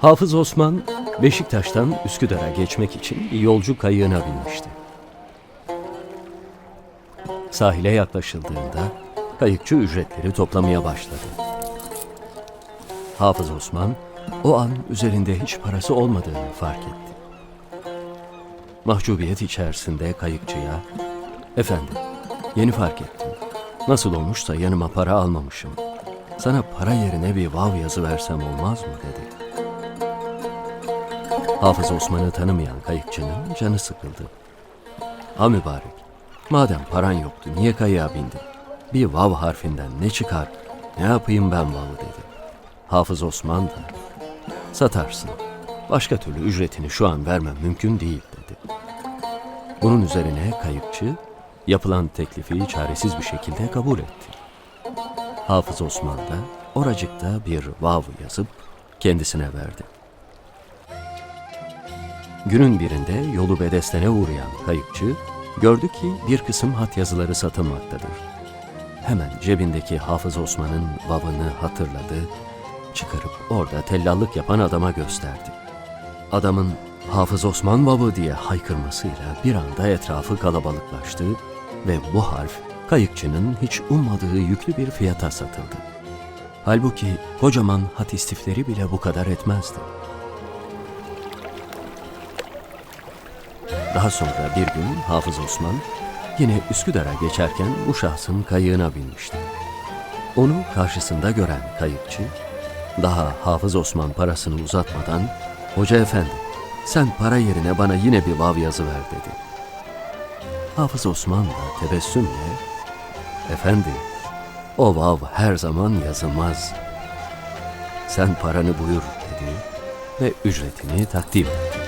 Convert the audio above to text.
Hafız Osman Beşiktaş'tan Üsküdar'a geçmek için yolcu kayığına binmişti. Sahile yaklaşıldığında kayıkçı ücretleri toplamaya başladı. Hafız Osman o an üzerinde hiç parası olmadığını fark etti. Mahcubiyet içerisinde kayıkçıya "Efendim, yeni fark ettim. Nasıl olmuşsa yanıma para almamışım. Sana para yerine bir vav yazı versem olmaz mı?" dedi. Hafız Osman'ı tanımayan kayıkçının canı sıkıldı. Ha mübarek, madem paran yoktu niye kayığa bindin? Bir vav harfinden ne çıkar, ne yapayım ben vav'ı dedi. Hafız Osman da, satarsın, başka türlü ücretini şu an vermem mümkün değil dedi. Bunun üzerine kayıkçı, yapılan teklifi çaresiz bir şekilde kabul etti. Hafız Osman da oracıkta bir vav yazıp kendisine verdi. Günün birinde yolu bedestene uğrayan kayıkçı gördü ki bir kısım hat yazıları satılmaktadır. Hemen cebindeki Hafız Osman'ın babını hatırladı, çıkarıp orada tellallık yapan adama gösterdi. Adamın Hafız Osman babı diye haykırmasıyla bir anda etrafı kalabalıklaştı ve bu harf kayıkçının hiç ummadığı yüklü bir fiyata satıldı. Halbuki kocaman hat istifleri bile bu kadar etmezdi. Daha sonra bir gün Hafız Osman yine Üsküdar'a geçerken bu şahsın kayığına binmişti. Onu karşısında gören kayıkçı, daha Hafız Osman parasını uzatmadan, Hoca efendi, sen para yerine bana yine bir vav yazı ver dedi. Hafız Osman da tebessümle, efendi, o vav her zaman yazılmaz. Sen paranı buyur dedi ve ücretini takdim etti.